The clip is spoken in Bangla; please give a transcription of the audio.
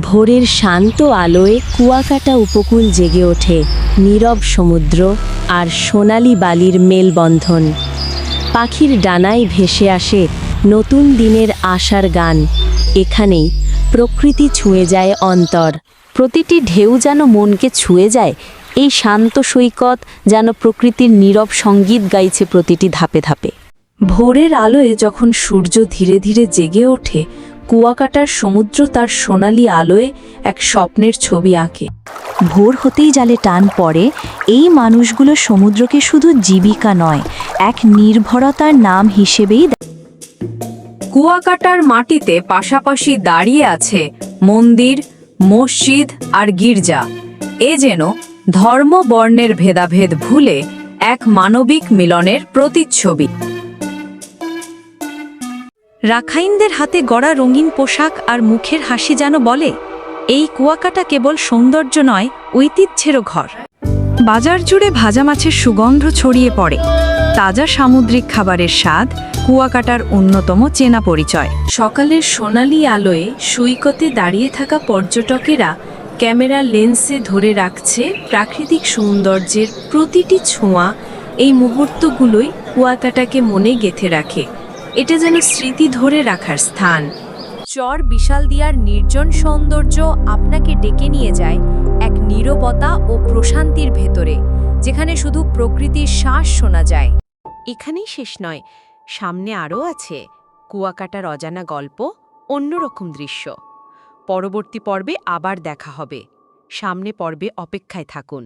ভোরের শান্ত আলোয় কুয়াকাটা উপকূল জেগে ওঠে নীরব সমুদ্র আর সোনালি বালির মেলবন্ধন। পাখির ডানায় ভেসে আসে নতুন দিনের আশার গান। এখানেই প্রকৃতি ছুঁয়ে যায় অন্তর। প্রতিটি ঢেউ যেন মনকে ছুঁয়ে যায়, এই শান্ত সৈকত যেন প্রকৃতির নীরব সংগীত গাইছে প্রতিটি ধাপে ধাপে। ভোরের আলোয় যখন সূর্য ধীরে ধীরে জেগে ওঠে কুয়াকাটার সমুদ্র তার সোনালি আলোয় এক স্বপ্নের ছবি আঁকে। ভোর হতেই জালে টান পড়ে, এই মানুষগুলো সমুদ্রকে শুধু জীবিকা নয়, এক নির্ভরতার নাম হিসেবেই কুয়াকাটার মাটিতে পাশাপাশি দাঁড়িয়ে আছে মন্দির, মসজিদ আর গির্জা। এ যেন ধর্ম বর্ণের ভেদাভেদ ভুলে এক মানবিক মিলনের প্রতিচ্ছবি। রাখাইনদের হাতে গড়া রঙিন পোশাক আর মুখের হাসি যেন বলে, এই কুয়াকাটা কেবল সৌন্দর্য নয়, ঐতিহ্যেরও ঘর। বাজার জুড়ে ভাজা মাছের সুগন্ধ ছড়িয়ে পড়ে। তাজা সামুদ্রিক খাবারের স্বাদ কুয়াকাটার অন্যতম চেনা পরিচয়। সকালের সোনালি আলোয় সৈকতে দাঁড়িয়ে থাকা পর্যটকেরা ক্যামেরা লেন্সে ধরে রাখছে প্রাকৃতিক সৌন্দর্যের প্রতিটি ছোঁয়া। এই মুহূর্তগুলোই কুয়াকাটাকে মনে গেথে রাখে। এটা যেন স্মৃতি ধরে রাখার স্থান। চর বিশাল দিয়ার নির্জন সৌন্দর্য আপনাকে ডেকে নিয়ে যায় এক নীরবতা ও প্রশান্তির ভেতরে, যেখানে শুধু প্রকৃতির শ্বাস শোনা যায়। এখানেই শেষ নয়, সামনে আরও আছে কুয়াকাটার অজানা গল্প, অন্যরকম দৃশ্য। পরবর্তী পর্বে আবার দেখা হবে। সামনে পর্বে অপেক্ষায় থাকুন।